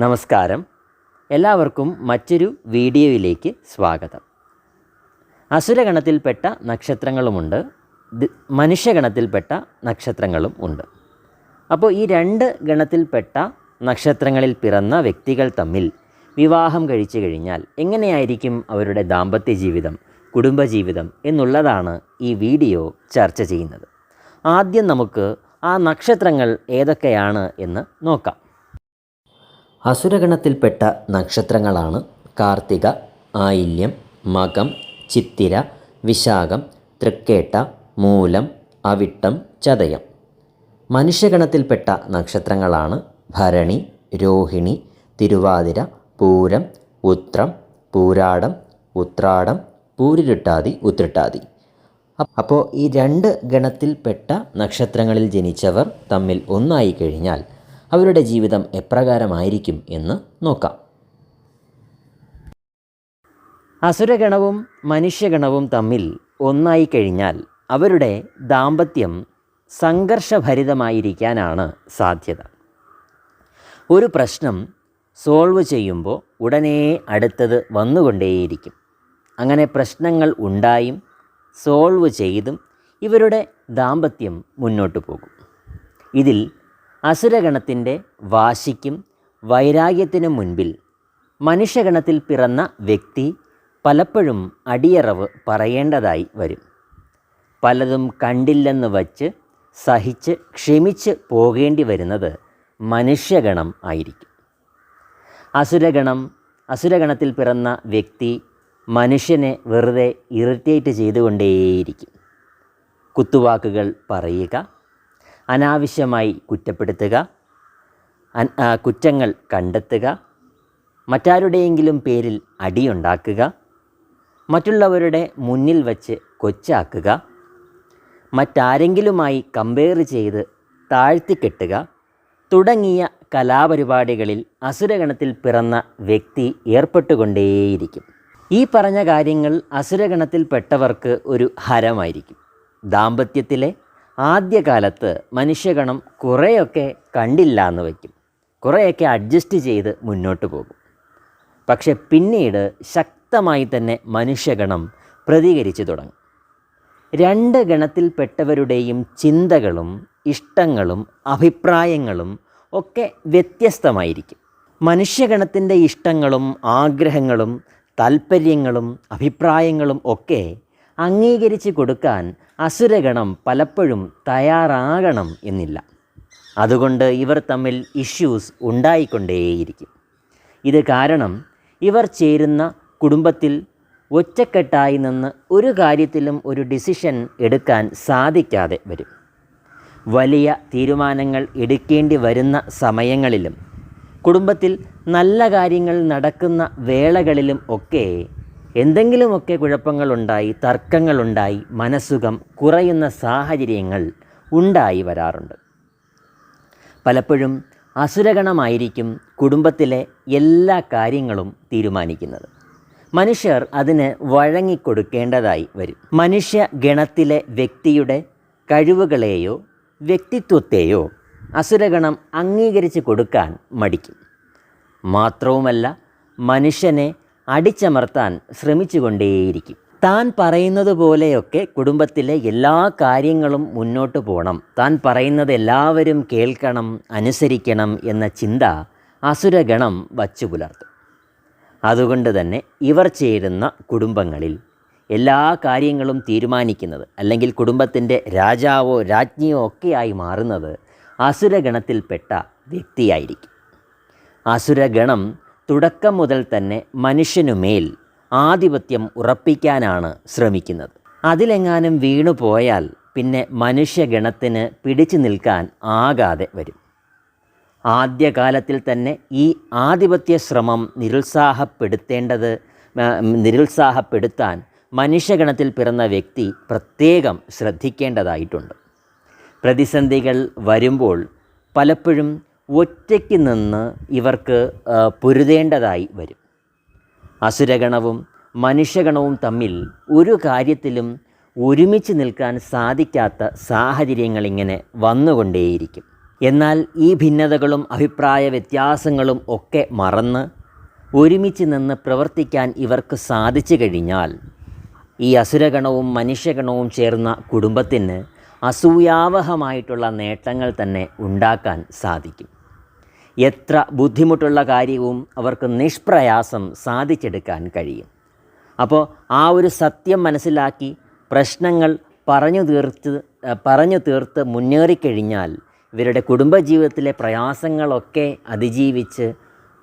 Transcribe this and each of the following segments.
നമസ്കാരം. എല്ലാവർക്കും മറ്റൊരു വീഡിയോയിലേക്ക് സ്വാഗതം. അസുരഗണത്തിൽപ്പെട്ട നക്ഷത്രങ്ങളുമുണ്ട്. മനുഷ്യഗണത്തിൽപ്പെട്ട നക്ഷത്രങ്ങളും ഉണ്ട്. അപ്പോൾ ഈ രണ്ട് ഗണത്തിൽപ്പെട്ട നക്ഷത്രങ്ങളിൽ പിറന്ന വ്യക്തികൾ തമ്മിൽ വിവാഹം കഴിച്ചു കഴിഞ്ഞാൽ എങ്ങനെയായിരിക്കും അവരുടെ ദാമ്പത്യ ജീവിതം കുടുംബജീവിതം എന്നുള്ളതാണ് ഈ വീഡിയോ ചർച്ച ചെയ്യുന്നത്. ആദ്യം നമുക്ക് ആ നക്ഷത്രങ്ങൾ ഏതൊക്കെയാണ് എന്ന് നോക്കാം. അസുരഗണത്തിൽപ്പെട്ട നക്ഷത്രങ്ങളാണ് കാർത്തിക ആയില്യം മകം ചിത്തിര വിശാഖം തൃക്കേട്ട മൂലം അവിട്ടം ചതയം. മനുഷ്യഗണത്തിൽപ്പെട്ട നക്ഷത്രങ്ങളാണ് ഭരണി രോഹിണി തിരുവാതിര പൂരം ഉത്രം പൂരാടം ഉത്രാടം പൂരിരുട്ടാതി ഉത്രിട്ടാതി. അപ്പോൾ ഈ രണ്ട് ഗണത്തിൽപ്പെട്ട നക്ഷത്രങ്ങളിൽ ജനിച്ചവർ തമ്മിൽ ഒന്നായി കഴിഞ്ഞാൽ അവരുടെ ജീവിതം എപ്രകാരമായിരിക്കും എന്ന് നോക്കാം. അസുരഗണവും മനുഷ്യഗണവും തമ്മിൽ ഒന്നായി കഴിഞ്ഞാൽ അവരുടെ ദാമ്പത്യം സംഘർഷഭരിതമായിരിക്കാനാണ് സാധ്യത. ഒരു പ്രശ്നം സോൾവ് ചെയ്യുമ്പോൾ ഉടനെ അടുത്തത് വന്നുകൊണ്ടേയിരിക്കും. അങ്ങനെ പ്രശ്നങ്ങൾ ഉണ്ടായും സോൾവ് ചെയ്തും ഇവരുടെ ദാമ്പത്യം മുന്നോട്ട് പോകും. ഇതിൽ അസുരഗണത്തിന്റെ വാശിക്കും വൈരാഗ്യത്തിനും മുൻപിൽ മനുഷ്യഗണത്തിൽ പിറന്ന വ്യക്തി പലപ്പോഴും അടിയറവ് പറയേണ്ടതായി വരും. പലതും കണ്ടില്ലെന്ന് വച്ച് സഹിച്ച് ക്ഷമിച്ച് പോകേണ്ടി വരുന്നത് മനുഷ്യഗണം ആയിരിക്കും. അസുരഗണം അസുരഗണത്തിൽ പിറന്ന വ്യക്തി മനുഷ്യനെ വെറുതെ ഇറിറ്റേറ്റ് ചെയ്തുകൊണ്ടേയിരിക്കും. കുത്തുവാക്കുകൾ പറയുക അനാവശ്യമായി കുറ്റപ്പെടുത്തുക കുറ്റങ്ങൾ കണ്ടെത്തുക മറ്റാരുടെയെങ്കിലും പേരിൽ അടിയുണ്ടാക്കുക മറ്റുള്ളവരുടെ മുന്നിൽ വച്ച് കൊച്ചാക്കുക മറ്റാരെങ്കിലുമായി കമ്പയർ ചെയ്ത് താഴ്ത്തിക്കെട്ടുക തുടങ്ങിയ കലാപരിപാടികളിൽ അസുരഗണത്തിൽ പിറന്ന വ്യക്തി ഏർപ്പെട്ടുകൊണ്ടേയിരിക്കും. ഈ പറഞ്ഞ കാര്യങ്ങൾ അസുരഗണത്തിൽപ്പെട്ടവർക്ക് ഒരു ഹരമായിരിക്കും. ദാമ്പത്യത്തിലെ ആദ്യകാലത്ത് മനുഷ്യഗണം കുറേയൊക്കെ കണ്ടില്ല എന്ന് വയ്ക്കും. കുറേയൊക്കെ അഡ്ജസ്റ്റ് ചെയ്ത് മുന്നോട്ട് പോകും. പക്ഷെ പിന്നീട് ശക്തമായി തന്നെ മനുഷ്യഗണം പ്രതികരിച്ചു തുടങ്ങും. രണ്ട് ഗണത്തിൽപ്പെട്ടവരുടെയും ചിന്തകളും ഇഷ്ടങ്ങളും അഭിപ്രായങ്ങളും ഒക്കെ വ്യത്യസ്തമായിരിക്കും. മനുഷ്യഗണത്തിന്റെ ഇഷ്ടങ്ങളും ആഗ്രഹങ്ങളും താൽപ്പര്യങ്ങളും അഭിപ്രായങ്ങളും ഒക്കെ അംഗീകരിച്ച് കൊടുക്കാൻ അസുരഗണം പലപ്പോഴും തയ്യാറാകണം എന്നില്ല. അതുകൊണ്ട് ഇവർ തമ്മിൽ ഇഷ്യൂസ് ഉണ്ടായിക്കൊണ്ടേയിരിക്കും. ഇത് കാരണം ഇവർ ചേരുന്ന കുടുംബത്തിൽ ഒറ്റക്കെട്ടായി നിന്ന് ഒരു കാര്യത്തിലും ഒരു ഡിസിഷൻ എടുക്കാൻ സാധിക്കാതെ വരും. വലിയ തീരുമാനങ്ങൾ എടുക്കേണ്ടി വരുന്ന സമയങ്ങളിലും കുടുംബത്തിൽ നല്ല കാര്യങ്ങൾ നടക്കുന്ന വേളകളിലും ഒക്കെ എന്തെങ്കിലുമൊക്കെ കുഴപ്പങ്ങളുണ്ടായി തർക്കങ്ങളുണ്ടായി മനസ്സുഖം കുറയുന്ന സാഹചര്യങ്ങൾ ഉണ്ടായി വരാറുണ്ട്. പലപ്പോഴും അസുരഗണമായിരിക്കും കുടുംബത്തിലെ എല്ലാ കാര്യങ്ങളും തീരുമാനിക്കുന്നത്. മനുഷ്യർ അതിന് വഴങ്ങിക്കൊടുക്കേണ്ടതായി വരും. മനുഷ്യ ഗണത്തിലെ വ്യക്തിയുടെ കഴിവുകളെയോ വ്യക്തിത്വത്തെയോ അസുരഗണം അംഗീകരിച്ച് കൊടുക്കാൻ മടിക്കും. മാത്രവുമല്ല മനുഷ്യനെ അടിച്ചമർത്താൻ ശ്രമിച്ചുകൊണ്ടേയിരിക്കും. താൻ പറയുന്നത് പോലെയൊക്കെ കുടുംബത്തിലെ എല്ലാ കാര്യങ്ങളും മുന്നോട്ട് പോകണം താൻ പറയുന്നത് എല്ലാവരും കേൾക്കണം അനുസരിക്കണം എന്ന ചിന്ത അസുരഗണം വച്ചു പുലർത്തും. അതുകൊണ്ട് തന്നെ ഇവർ ചേരുന്ന കുടുംബങ്ങളിൽ എല്ലാ കാര്യങ്ങളും തീരുമാനിക്കുന്നത് അല്ലെങ്കിൽ കുടുംബത്തിന്റെ രാജാവോ രാജ്ഞിയോ ഒക്കെയായി മാറുന്നത് അസുരഗണത്തിൽപ്പെട്ട വ്യക്തിയായിരിക്കും. അസുരഗണം തുടക്കം മുതൽ തന്നെ മനുഷ്യനുമേൽ ആധിപത്യം ഉറപ്പിക്കാനാണ് ശ്രമിക്കുന്നത്. അതിലെങ്ങാനും വീണുപോയാൽ പിന്നെ മനുഷ്യഗണത്തിന് പിടിച്ചു നിൽക്കാൻ ആകാതെ വരും. ആദ്യകാലത്തിൽ തന്നെ ഈ ആധിപത്യ ശ്രമം നിരുത്സാഹപ്പെടുത്തേണ്ടത് നിരുത്സാഹപ്പെടുത്താൻ മനുഷ്യഗണത്തിൽ പിറന്ന വ്യക്തി പ്രത്യേകം ശ്രദ്ധിക്കേണ്ടതായിട്ടുണ്ട്. പ്രതിസന്ധികൾ വരുമ്പോൾ പലപ്പോഴും ഒറ്റയ്ക്ക് നിന്ന് ഇവർക്ക് പൊരുതേണ്ടതായി വരും. അസുരഗണവും മനുഷ്യഗണവും തമ്മിൽ ഒരു കാര്യത്തിലും ഒരുമിച്ച് നിൽക്കാൻ സാധിക്കാത്ത സാഹചര്യങ്ങൾ ഇങ്ങനെ വന്നുകൊണ്ടേയിരിക്കും. എന്നാൽ ഈ ഭിന്നതകളും അഭിപ്രായ വ്യത്യാസങ്ങളും ഒക്കെ മറന്ന് ഒരുമിച്ച് നിന്ന് പ്രവർത്തിക്കാൻ ഇവർക്ക് സാധിച്ചു കഴിഞ്ഞാൽ ഈ അസുരഗണവും മനുഷ്യഗണവും ചേർന്ന കുടുംബത്തിന് അസൂയാവഹമായിട്ടുള്ള നേട്ടങ്ങൾ തന്നെ ഉണ്ടാക്കാൻ സാധിക്കും. എത്ര ബുദ്ധിമുട്ടുള്ള കാര്യവും അവർക്ക് നിഷ്പ്രയാസം സാധിച്ചെടുക്കാൻ കഴിയും. അപ്പോൾ ആ ഒരു സത്യം മനസ്സിലാക്കി പ്രശ്നങ്ങൾ പറഞ്ഞു തീർത്ത് പറഞ്ഞു തീർത്ത് മുന്നേറിക്കഴിഞ്ഞാൽ ഇവരുടെ കുടുംബജീവിതത്തിലെ പ്രയാസങ്ങളൊക്കെ അതിജീവിച്ച്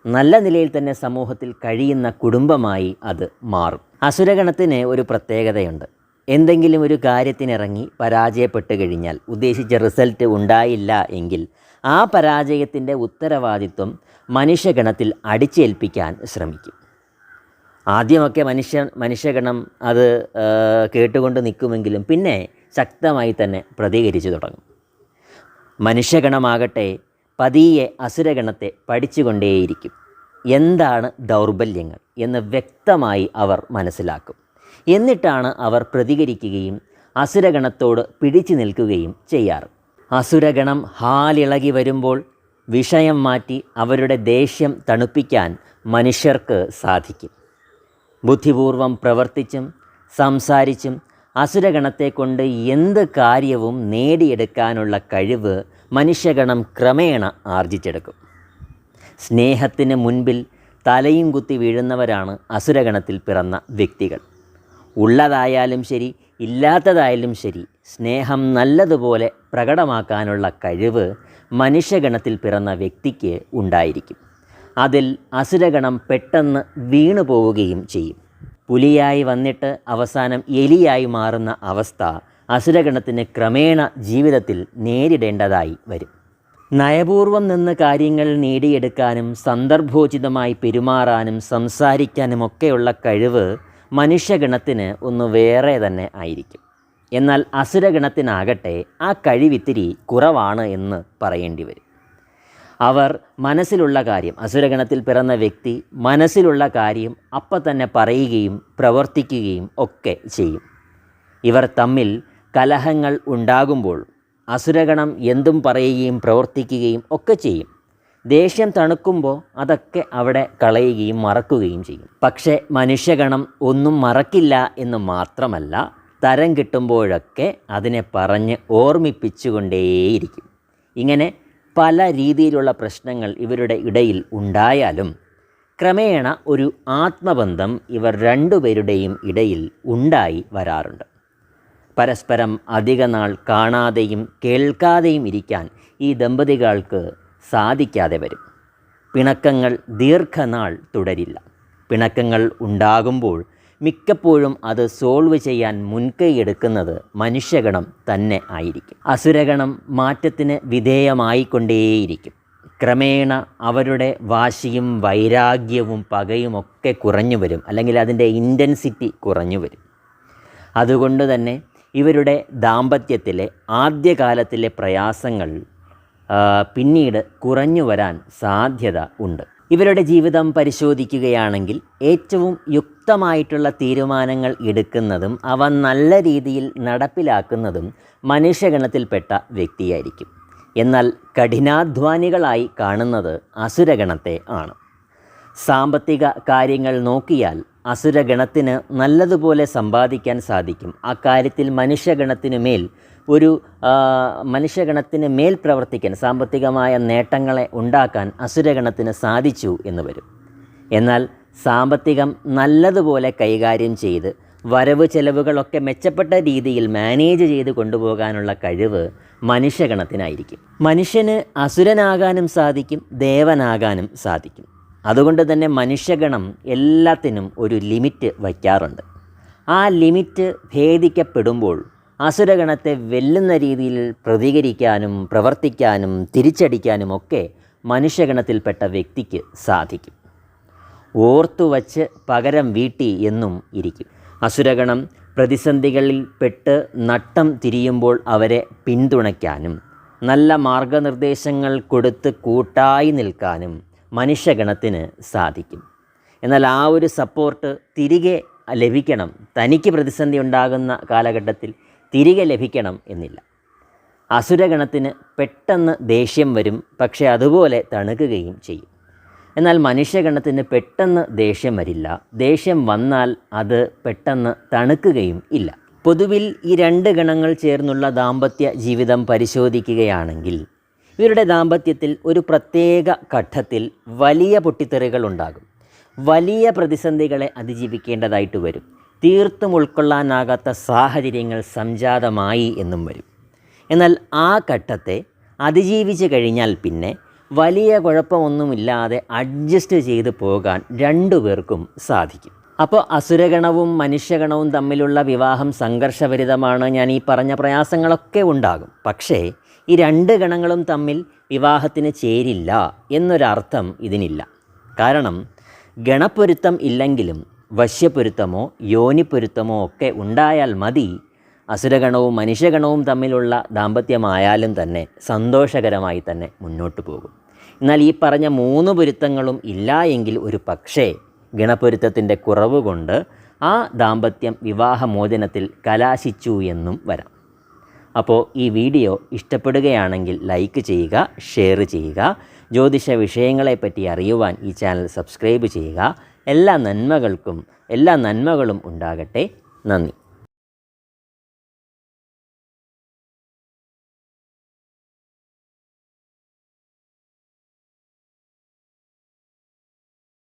നല്ല നിലയിൽ തന്നെ സമൂഹത്തിൽ കഴിയുന്ന കുടുംബമായി അത് മാറും. അസുരഗണത്തിന് ഒരു പ്രത്യേകതയുണ്ട്. എന്തെങ്കിലും ഒരു കാര്യത്തിനിറങ്ങി പരാജയപ്പെട്ട് കഴിഞ്ഞാൽ ഉദ്ദേശിച്ച റിസൾട്ട് ഉണ്ടായില്ല എങ്കിൽ ആ പരാജയത്തിന്റെ ഉത്തരവാദിത്വം മനുഷ്യഗണത്തിൽ അടിച്ചേൽപ്പിക്കാൻ ശ്രമിക്കും. ആദ്യമൊക്കെ മനുഷ്യ മനുഷ്യഗണം അത് കേട്ടുകൊണ്ട് നിൽക്കുമെങ്കിലും പിന്നെ ശക്തമായി തന്നെ പ്രതികരിച്ചു തുടങ്ങും. മനുഷ്യഗണമാകട്ടെ പതിയെ അസുരഗണത്തെ പഠിച്ചുകൊണ്ടേയിരിക്കും. എന്താണ് ദൗർബല്യങ്ങൾ എന്ന് വ്യക്തമായി അവർ മനസ്സിലാക്കും. എന്നിട്ടാണ് അവർ പ്രതികരിക്കുകയും അസുരഗണത്തോട് പിടിച്ചു നിൽക്കുകയും ചെയ്യാറ്. അസുരഗണം ഹാലിളകി വരുമ്പോൾ വിഷയം മാറ്റി അവരുടെ ദേഷ്യം തണുപ്പിക്കാൻ മനുഷ്യർക്ക് സാധിക്കും. ബുദ്ധിപൂർവം പ്രവർത്തിച്ചും സംസാരിച്ചും അസുരഗണത്തെ കൊണ്ട് എന്ത് കാര്യവും നേടിയെടുക്കാനുള്ള കഴിവ് മനുഷ്യഗണം ക്രമേണ ആർജിച്ചെടുക്കും. സ്നേഹത്തിന് മുൻപിൽ തലയും കുത്തി വീഴുന്നവരാണ് അസുരഗണത്തിൽ പിറന്ന വ്യക്തികൾ. ഉള്ളതായാലും ശരി ഇല്ലാത്തതായാലും ശരി. സ്നേഹം നല്ലതുപോലെ പ്രകടമാക്കാനുള്ള കഴിവ് മനുഷ്യഗണത്തിൽ പിറന്ന വ്യക്തിക്ക് ഉണ്ടായിരിക്കും. അതിൽ അസുരഗണം പെട്ടെന്ന് വീണു പോവുകയും ചെയ്യും. പുലിയായി വന്നിട്ട് അവസാനം എലിയായി മാറുന്ന അവസ്ഥ അസുരഗണത്തിന് ക്രമേണ ജീവിതത്തിൽ നേരിടേണ്ടതായി വരും. നയപൂർവം നിന്ന് കാര്യങ്ങൾ നേടിയെടുക്കാനും സന്ദർഭോചിതമായി പെരുമാറാനും സംസാരിക്കാനുമൊക്കെയുള്ള കഴിവ് മനുഷ്യഗണത്തിന് ഒന്ന് വേറെ തന്നെ ആയിരിക്കും. എന്നാൽ അസുരഗണത്തിനാകട്ടെ ആ കഴിവിത്തിരി കുറവാണ് എന്ന് പറയേണ്ടി വരും. അവർ മനസ്സിലുള്ള കാര്യം അസുരഗണത്തിൽ പിറന്ന വ്യക്തി മനസ്സിലുള്ള കാര്യം അപ്പം തന്നെ പറയുകയും പ്രവർത്തിക്കുകയും ഒക്കെ ചെയ്യും. ഇവർ തമ്മിൽ കലഹങ്ങൾ ഉണ്ടാകുമ്പോൾ അസുരഗണം എന്തും പറയുകയും പ്രവർത്തിക്കുകയും ഒക്കെ ചെയ്യും. ദേഷ്യം തണുക്കുമ്പോൾ അതൊക്കെ അവിടെ കളയുകയും മറക്കുകയും ചെയ്യും. പക്ഷേ മനുഷ്യഗണം ഒന്നും മറക്കില്ല എന്ന് മാത്രമല്ല തരം കിട്ടുമ്പോഴൊക്കെ അതിനെ പറഞ്ഞ് ഓർമ്മിപ്പിച്ചുകൊണ്ടേയിരിക്കും. ഇങ്ങനെ പല രീതിയിലുള്ള പ്രശ്നങ്ങൾ ഇവരുടെ ഇടയിൽ ഉണ്ടായാലും ക്രമേണ ഒരു ആത്മബന്ധം ഇവർ രണ്ടുപേരുടെയും ഇടയിൽ ഉണ്ടായി വരാറുണ്ട്. പരസ്പരം അധിക നാൾ കാണാതെയും കേൾക്കാതെയും ഇരിക്കാൻ ഈ ദമ്പതികൾക്ക് സാധിക്കാതെ വരും. പിണക്കങ്ങൾ ദീർഘനാൾ തുടരില്ല. പിണക്കങ്ങൾ ഉണ്ടാകുമ്പോൾ മിക്കപ്പോഴും അത് സോൾവ് ചെയ്യാൻ മുൻകൈയെടുക്കുന്നത് മനുഷ്യഗണം തന്നെ ആയിരിക്കും. അസുരഗണം മാറ്റത്തിന് വിധേയമായിക്കൊണ്ടേയിരിക്കും. ക്രമേണ അവരുടെ വാശിയും വൈരാഗ്യവും പകയും ഒക്കെ കുറഞ്ഞു വരും. അല്ലെങ്കിൽ അതിന്റെ ഇന്റൻസിറ്റി കുറഞ്ഞു വരും. അതുകൊണ്ട് തന്നെ ഇവരുടെ ദാമ്പത്യത്തിലെ ആദ്യകാലത്തിലെ പ്രയാസങ്ങൾ പിന്നീട് കുറഞ്ഞു വരാൻ സാധ്യത ഉണ്ട്. ഇവരുടെ ജീവിതം പരിശോധിക്കുകയാണെങ്കിൽ ഏറ്റവും യുക്തമായിട്ടുള്ള തീരുമാനങ്ങൾ എടുക്കുന്നതും അവ നല്ല രീതിയിൽ നടപ്പിലാക്കുന്നതും മനുഷ്യഗണത്തിൽപ്പെട്ട വ്യക്തിയായിരിക്കും. എന്നാൽ കഠിനാധ്വാനികളായി കാണുന്നത് അസുരഗണത്തെ ആണ്. സാമ്പത്തിക കാര്യങ്ങൾ നോക്കിയാൽ അസുരഗണത്തിന് നല്ലതുപോലെ സമ്പാദിക്കാൻ സാധിക്കും. അക്കാര്യത്തിൽ മനുഷ്യഗണത്തിനു മേൽ ഒരു മനുഷ്യഗണത്തിന് മേൽ പ്രവർത്തിക്കാൻ സാമ്പത്തികമായ നേട്ടങ്ങളെ ഉണ്ടാക്കാൻ അസുരഗണത്തിന് സാധിച്ചു എന്ന് വരും. എന്നാൽ സാമ്പത്തികം നല്ലതുപോലെ കൈകാര്യം ചെയ്ത് വരവ് ചെലവുകളൊക്കെ മെച്ചപ്പെട്ട രീതിയിൽ മാനേജ് ചെയ്ത് കൊണ്ടുപോകാനുള്ള കഴിവ് മനുഷ്യഗണത്തിനായിരിക്കും. മനുഷ്യന് അസുരനാകാനും സാധിക്കും ദേവനാകാനും സാധിക്കും. അതുകൊണ്ട് തന്നെ മനുഷ്യഗണം എല്ലാത്തിനും ഒരു ലിമിറ്റ് വയ്ക്കാറുണ്ട്. ആ ലിമിറ്റ് ഭേദിക്കപ്പെടുമ്പോൾ അസുരഗണത്തെ വെല്ലുന്ന രീതിയിൽ പ്രതികരിക്കാനും പ്രവർത്തിക്കാനും തിരിച്ചടിക്കാനും ഒക്കെ മനുഷ്യഗണത്തിൽപ്പെട്ട വ്യക്തിക്ക് സാധിക്കും. ഓർത്തു വച്ച് പകരം വീട്ടി എന്നും ഇരിക്കും. അസുരഗണം പ്രതിസന്ധികളിൽ പെട്ട് നട്ടം തിരിയുമ്പോൾ അവരെ പിന്തുണയ്ക്കാനും നല്ല മാർഗനിർദ്ദേശങ്ങൾ കൊടുത്ത് കൂട്ടായി നിൽക്കാനും മനുഷ്യഗണത്തിന് സാധിക്കും. എന്നാൽ ആ ഒരു സപ്പോർട്ട് തിരികെ ലഭിക്കണം തനിക്ക് പ്രതിസന്ധി ഉണ്ടാകുന്ന കാലഘട്ടത്തിൽ തിരികെ ലഭിക്കണം എന്നില്ല. അസുരഗണത്തിന് പെട്ടെന്ന് ദേഷ്യം വരും പക്ഷേ അതുപോലെ തണുക്കുകയും ചെയ്യും. എന്നാൽ മനുഷ്യഗണത്തിന് പെട്ടെന്ന് ദേഷ്യം വരില്ല. ദേഷ്യം വന്നാൽ അത് പെട്ടെന്ന് തണുക്കുകയും ഇല്ല. പൊതുവിൽ ഈ രണ്ട് ഗണങ്ങൾ ചേർന്നുള്ള ദാമ്പത്യ ജീവിതം പരിശോധിക്കുകയാണെങ്കിൽ ഇവരുടെ ദാമ്പത്യത്തിൽ ഒരു പ്രത്യേക ഘട്ടത്തിൽ വലിയ പൊട്ടിത്തെറികൾ ഉണ്ടാകും. വലിയ പ്രതിസന്ധികളെ അതിജീവിക്കേണ്ടതായിട്ട് വരും. തീർത്തും ഉൾക്കൊള്ളാനാകാത്ത സാഹചര്യങ്ങൾ സംജാതമായി എന്നും വരും. എന്നാൽ ആ ഘട്ടത്തെ അതിജീവിച്ച് കഴിഞ്ഞാൽ പിന്നെ വലിയ കുഴപ്പമൊന്നുമില്ലാതെ അഡ്ജസ്റ്റ് ചെയ്ത് പോകാൻ രണ്ടു പേർക്കും സാധിക്കും. അപ്പോൾ അസുരഗണവും മനുഷ്യഗണവും തമ്മിലുള്ള വിവാഹം സംഘർഷഭരിതമാണ് ഞാൻ ഈ പറഞ്ഞ പ്രയാസങ്ങളൊക്കെ ഉണ്ടാകും. പക്ഷേ ഈ രണ്ട് ഗണങ്ങളും തമ്മിൽ വിവാഹത്തിന് ചേരില്ല എന്നൊരർത്ഥം ഇതിനില്ല. കാരണം ഗണപ്പൊരുത്തം ഇല്ലെങ്കിലും വശ്യപ്പൊരുത്തമോ യോനിപ്പൊരുത്തമോ ഒക്കെ ഉണ്ടായാൽ മതി. അസുരഗണവും മനുഷ്യഗണവും തമ്മിലുള്ള ദാമ്പത്യമായാലും തന്നെ സന്തോഷകരമായി തന്നെ മുന്നോട്ട് പോകും. എന്നാൽ ഈ പറഞ്ഞ മൂന്ന് പൊരുത്തങ്ങളും ഇല്ല എങ്കിൽ ഒരു പക്ഷേ ഗണപ്പൊരുത്തത്തിന്റെ കുറവ് കൊണ്ട് ആ ദാമ്പത്യം വിവാഹമോചനത്തിൽ കലാശിച്ചു എന്നും വരാം. അപ്പോൾ ഈ വീഡിയോ ഇഷ്ടപ്പെടുകയാണെങ്കിൽ ലൈക്ക് ചെയ്യുക ഷെയർ ചെയ്യുക ജ്യോതിഷ വിഷയങ്ങളെപ്പറ്റി അറിയുവാൻ ഈ ചാനൽ സബ്സ്ക്രൈബ് ചെയ്യുക എല്ലാ നന്മകൾക്കും എല്ലാ നന്മകളും ഉണ്ടാകട്ടെ. നന്ദി.